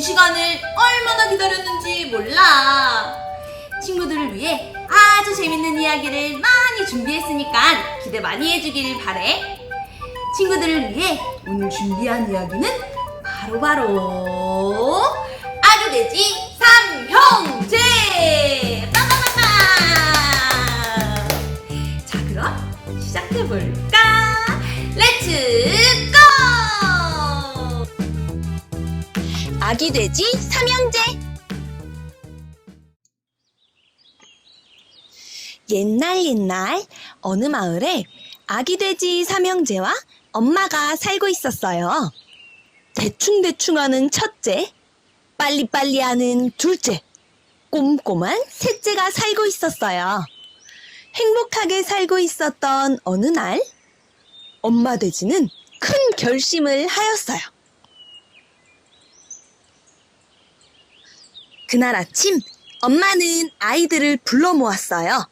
이 시간을 얼마나 기다렸는지 몰라. 친구들을 위해 아주 재밌는 이야기를 많이 준비했으니까 기대 많이 해주길 바래. 친구들을 위해 오늘 준비한 이야기는 바로바로 아주 돼지 삼형제! 빠바바바! 자, 그럼 시작해볼까? 렛츠 아기 돼지 삼형제 옛날 옛날 어느 마을에 아기 돼지 삼형제와 엄마가 살고 있었어요. 대충대충 하는 첫째, 빨리빨리 하는 둘째, 꼼꼼한 셋째가 살고 있었어요. 행복하게 살고 있었던 어느 날, 엄마 돼지는 큰 결심을 하였어요. 그날 아침 엄마는 아이들을 불러 모았어요.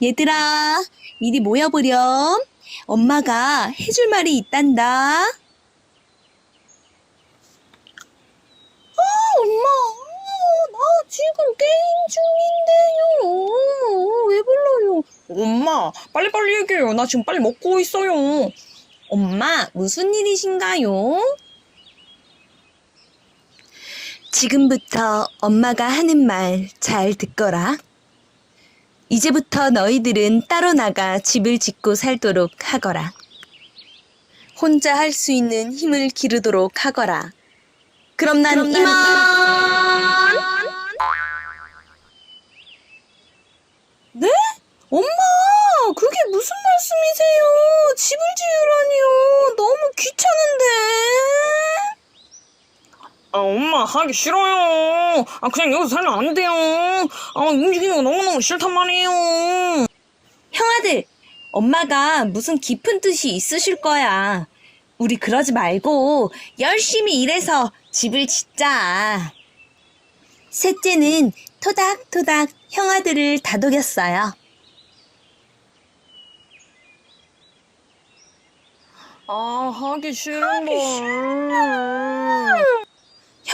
얘들아, 이리 모여보렴. 엄마가 해줄 말이 있단다. 아, 엄마, 나 지금 게임 중인데요. 왜 불러요? 엄마, 빨리빨리 얘기해요. 나 지금 빨리 먹고 있어요. 엄마, 무슨 일이신가요? 지금부터 엄마가 하는 말 잘 듣거라. 이제부터 너희들은 따로 나가 집을 짓고 살도록 하거라. 혼자 할 수 있는 힘을 기르도록 하거라. 그럼 난 그럼 난 이만! 네? 엄마, 그게 무슨 말씀이세요? 집을 지으라니요. 너무 귀찮은데. 아, 엄마, 하기 싫어요. 아, 그냥 여기서 살면 안 돼요. 아, 움직이는 거 너무너무 싫단 말이에요. 형아들, 엄마가 무슨 깊은 뜻이 있으실 거야. 우리 그러지 말고 열심히 일해서 집을 짓자. 셋째는 토닥토닥 형아들을 다독였어요. 아, 하기 싫은데.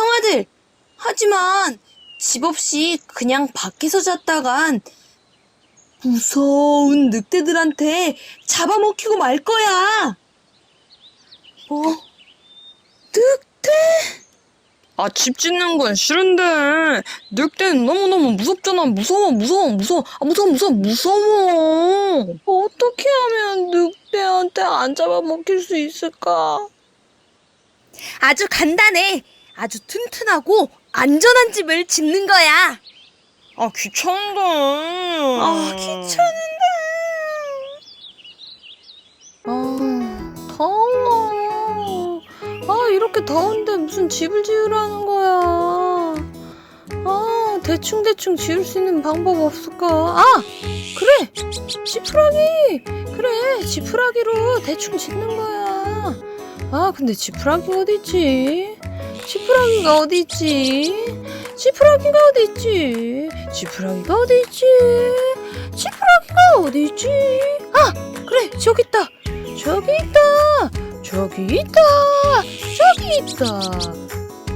형아들, 하지만 집 없이 그냥 밖에서 잤다간 무서운 늑대들한테 잡아먹히고 말 거야. 뭐? 늑대? 아, 집 짓는 건 싫은데. 늑대는 너무너무 무섭잖아. 무서워, 무서워, 무서워. 아, 무서워, 무서워, 무서워. 어떻게 하면 늑대한테 안 잡아먹힐 수 있을까? 아주 간단해. 아주 튼튼하고 안전한 집을 짓는 거야. 아, 귀찮은데. 아, 귀찮은데. 아, 더워. 아, 이렇게 더운데 무슨 집을 지으라는 거야. 아, 대충대충 지을 수 있는 방법 없을까? 아, 그래! 지푸라기! 그래, 지푸라기로 대충 짓는 거야. 아, 근데 지푸라기 어딨지? 지푸라기가 어딨지? 지푸라기가 어딨지? 지푸라기가 어딨지? 지푸라기가 어딨지? 아, 그래, 저기 있다! 저기 있다! 저기 있다! 저기 있다!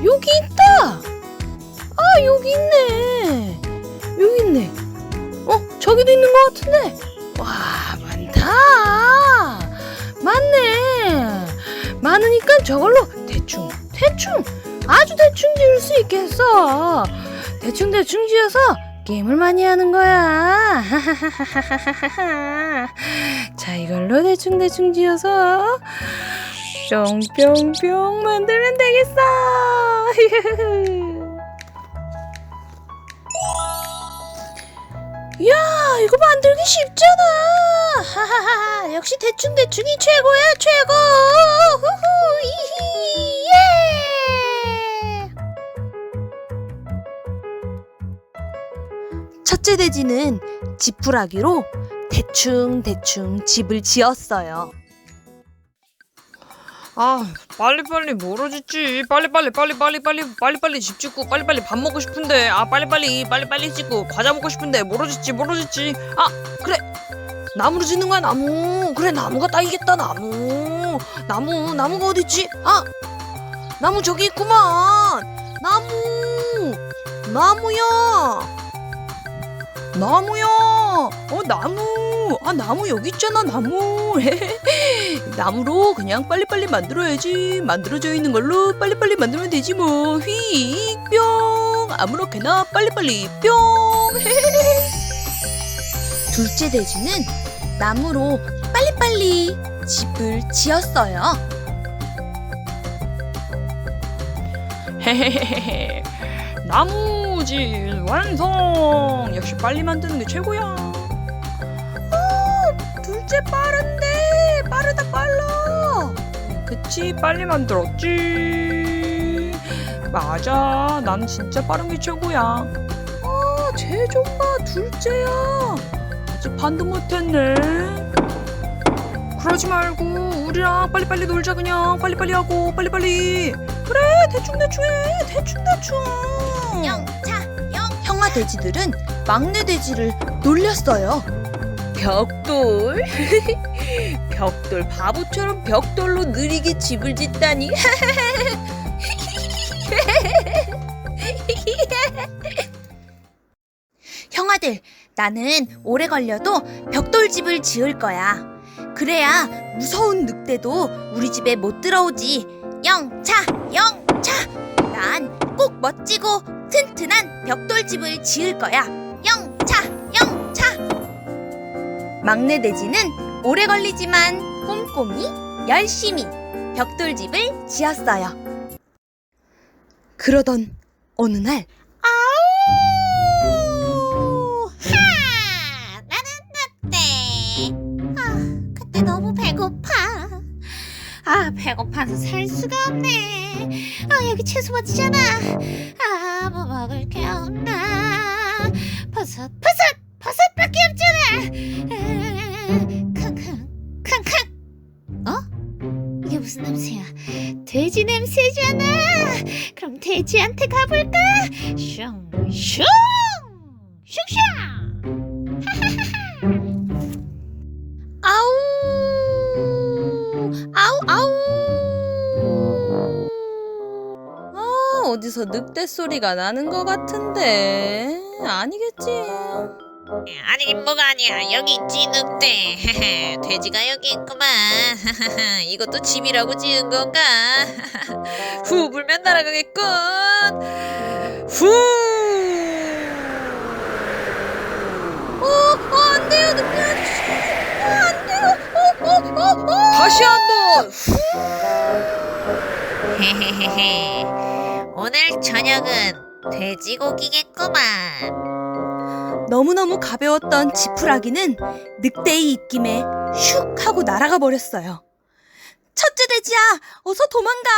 여기 있다! 아, 여기 있네! 여기 있네! 어, 저기도 있는 것 같은데? 와, 많다! 많네! 많으니까 저걸로 대충, 대충, 아주 대충 지을 수 있겠어! 대충, 대충 지어서 게임을 많이 하는 거야! 자, 이걸로 대충 대충 지어서 뿅뿅뿅 만들면 되겠어. 야, 이거 만들기 쉽잖아. 하하하, 역시 대충 대충이 최고야, 최고. 후후, 이히, 첫째 돼지는 지푸라기로 대충대충 집을 지었어요. 아 빨리빨리 멀어졌지. 빨리빨리 빨리빨리 빨리 빨리빨리 집 짓고 빨리빨리 밥 먹고 싶은데. 아 빨리빨리 빨리빨리 짓고 과자 먹고 싶은데 멀어졌지 멀어졌지. 아 그래. 나무로 짓는 거야 나무. 그래 나무가 딱이겠다 나무. 나무 나무가 어딨지? 아 나무 저기 있구만. 나무 나무야 나무야. 어 나무. 아 나무 여기 있잖아 나무. 나무로 그냥 빨리빨리 만들어야지. 만들어져 있는 걸로 빨리빨리 만들면 되지 뭐. 휙뿅. 아무렇게나 빨리빨리 뿅. 둘째 돼지는 나무로 빨리빨리 집을 지었어요. 헤헤헤헤 나무질 완성! 역시 빨리 만드는 게 최고야! 어, 둘째 빠른데! 빠르다 빨라! 그치 빨리 만들었지? 맞아 난 진짜 빠른 게 최고야! 아 제종가 둘째야! 아직 반도 못했네! 그러지 말고 우리랑 빨리빨리 놀자 그냥! 빨리빨리 하고 빨리빨리 그래 대충 대충 해 대충 대충 영 차 영 형아 돼지들은 막내 돼지를 놀렸어요. 벽돌 벽돌 바보처럼 벽돌로 느리게 집을 짓다니 형아들 나는 오래 걸려도 벽돌집을 지을 거야. 그래야 무서운 늑대도 우리 집에 못 들어오지. 영차 영차 난꼭 멋지고 튼튼한 벽돌집을 지을 거야. 영차, 영차. 막내 돼지는 오래 걸리지만 꼼꼼히 열심히 벽돌집을 지었어요. 그러던 어느 날 아우! 하! 나는 늑대. 아, 그때 너무 배고파. 아, 배고파서 살 수가 없네. 아, 여기 채소 밭이잖아. 아, 뭐 먹을 게 없나? 버섯, 버섯, 버섯밖에 없잖아. 아, 킁킁, 킁킁. 어? 이게 무슨 냄새야? 돼지 냄새잖아. 그럼 돼지한테 가볼까? 슝, 슝, 슝슝. 어디서 늑대 소리가 나는 것 같은데 아니겠지 아니긴 뭐가 아니야. 여기 있지 늑대. 돼지가 여기 있구만. 이것도 집이라고 지은 건가? 후 불면 날아가겠군. 후. 어, 어, 안 돼요, 늑대 아저씨. 어, 안 돼요. 어, 어, 어, 어. 다시 한번 헤헤헤헤. 오늘 저녁은 돼지고기겠구만. 너무너무 가벼웠던 지푸라기는 늑대의 입김에 슉 하고 날아가 버렸어요. 첫째 돼지야, 어서 도망가.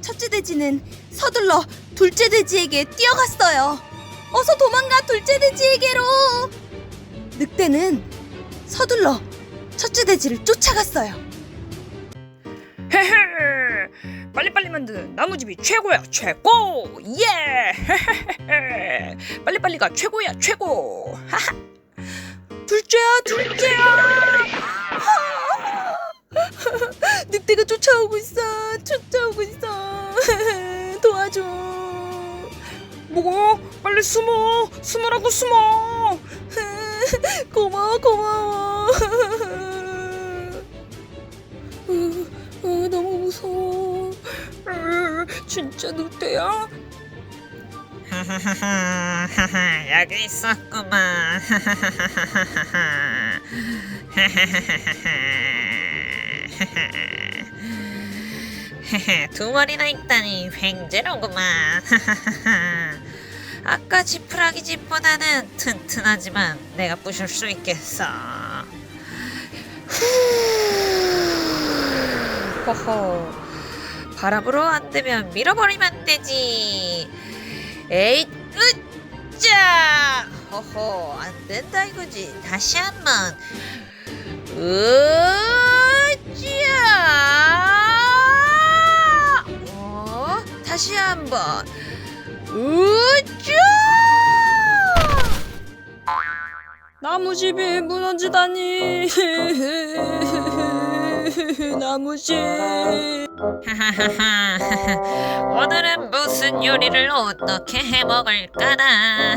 첫째 돼지는 서둘러 둘째 돼지에게 뛰어갔어요. 어서 도망가, 둘째 돼지에게로. 늑대는 서둘러 첫째 돼지를 쫓아갔어요. 헤헤 빨리빨리 만드는 나무집이 최고야 최고 예 빨리빨리가 최고야 최고 둘째야 둘째야 늑대가 쫓아오고 있어. 쫓아오고 있어. 도와줘. 뭐 빨리 숨어 숨으라고 숨어 고마워, 고마워. 어, 어, 너무 무서워. 으, 진짜 늑대야 하하 하하 여기 있었구만. 두 마리나 있다니 횡재로구만. 아까 지푸라기 집보다는 튼튼하지만 내가 부실 수 있겠어. 호호. 바람으로 안 되면 밀어버리면 되지. 에이, 으짜! 허허, 안 된다 이거지. 다시 한 번. 으짜! 어, 다시 한 번. 으짜! 나무 집이 무너지다니. 나무집. 하하하하. 오늘은 무슨 요리를 어떻게 해 먹을까나.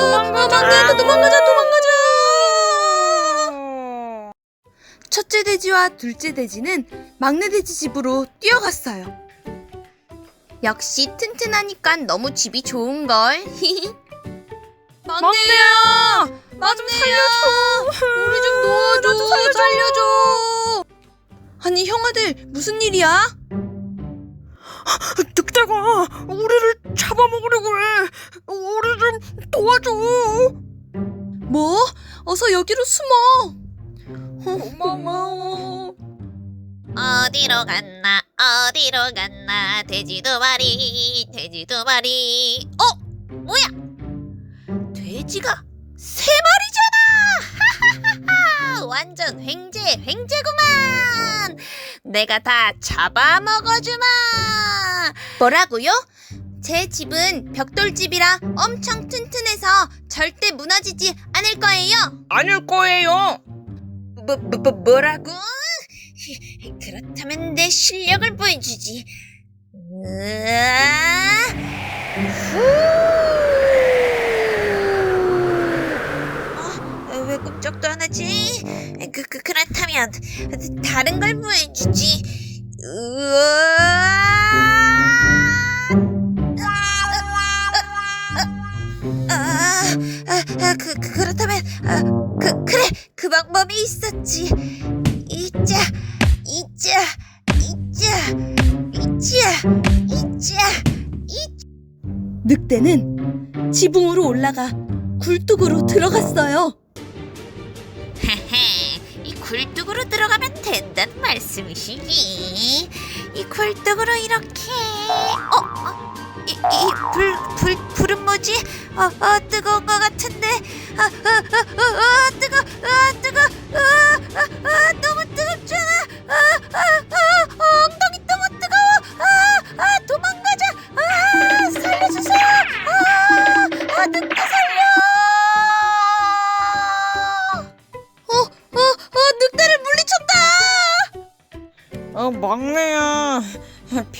도망가자, 도망가자, 도망가자. 첫째 돼지와 둘째 돼지는 막내 돼지 집으로 뛰어갔어요. 역시 튼튼하니까 너무 집이 좋은걸. 막내야! 나 좀 살려줘! 우리 좀 도와줘. 나좀 살려줘. 살려줘. 아니 형아들 무슨 일이야? 늑대가 우리를 잡아먹으려고 해. 우리 좀 도와줘. 뭐? 어서 여기로 숨어. 고마워. 어디로 갔나 어디로 갔나 돼지 두 마리 돼지 두 마리 어 뭐야 돼지가 세 마리잖아 하하하하 완전 횡재 횡재구만 내가 다 잡아먹어주마 뭐라고요? 제 집은 벽돌집이라 엄청 튼튼해서 절대 무너지지 않을 거예요. 아닐 거예요. 뭐, 뭐, 뭐 뭐라고? 그렇다면 내 실력을 보여주지 으아 어, 왜 하지? 그, 그, 그렇다면 다른 걸 보여주지. 으아! 아, 아, 아, 그, 그, 그렇다면 아, 그, 그래 그 방법이 있었지. 이자, 이자, 이자, 이자, 이자. 늑대는 지붕으로 올라가 굴뚝으로 들어갔어요. 굴뚝으로 들어가면 된다는 말씀이시지? 이 굴뚝으로 이렇게 어, 어 이, 이 불, 불, 불은 뭐지? 어, 어, 뜨거운 것 같은데 아, 아, 아, 뜨거, 아, 뜨거, 아, 아, 아, 너무 뜨겁잖아 아, 어,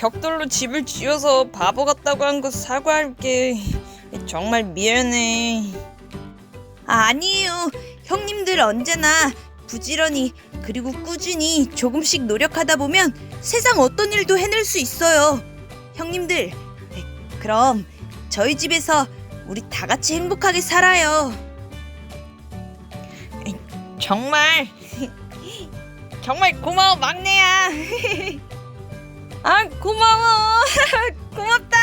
벽돌로 집을 지어서 바보 같다고 한 거 사과할게. 정말 미안해. 아니에요. 형님들 언제나 부지런히 그리고 꾸준히 조금씩 노력하다 보면 세상 어떤 일도 해낼 수 있어요. 형님들, 네, 그럼 저희 집에서 우리 다 같이 행복하게 살아요. 정말 정말 고마워 막내야. 아 고마워. 고맙다.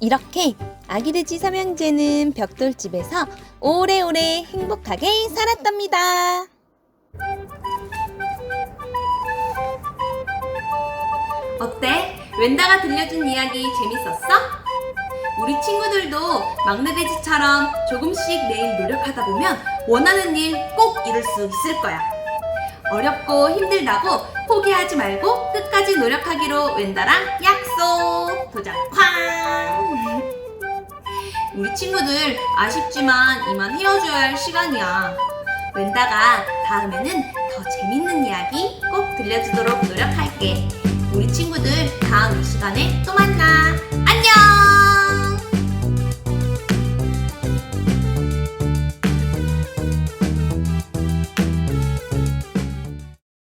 이렇게 아기 돼지 삼형제는 벽돌집에서 오래오래 행복하게 살았답니다. 어때? 웬다가 들려준 이야기 재밌었어? 우리 친구들도 막내 돼지처럼 조금씩 매일 노력하다 보면 원하는 일 꼭 이룰 수 있을 거야. 어렵고 힘들다고 포기하지 말고 끝까지 노력하기로 웬다랑 약속! 도장 쾅! 우리 친구들 아쉽지만 이만 헤어져야 할 시간이야. 웬다가 다음에는 더 재밌는 이야기 꼭 들려주도록 노력할게. 우리 친구들 다음 이 시간에 또 만나. 안녕!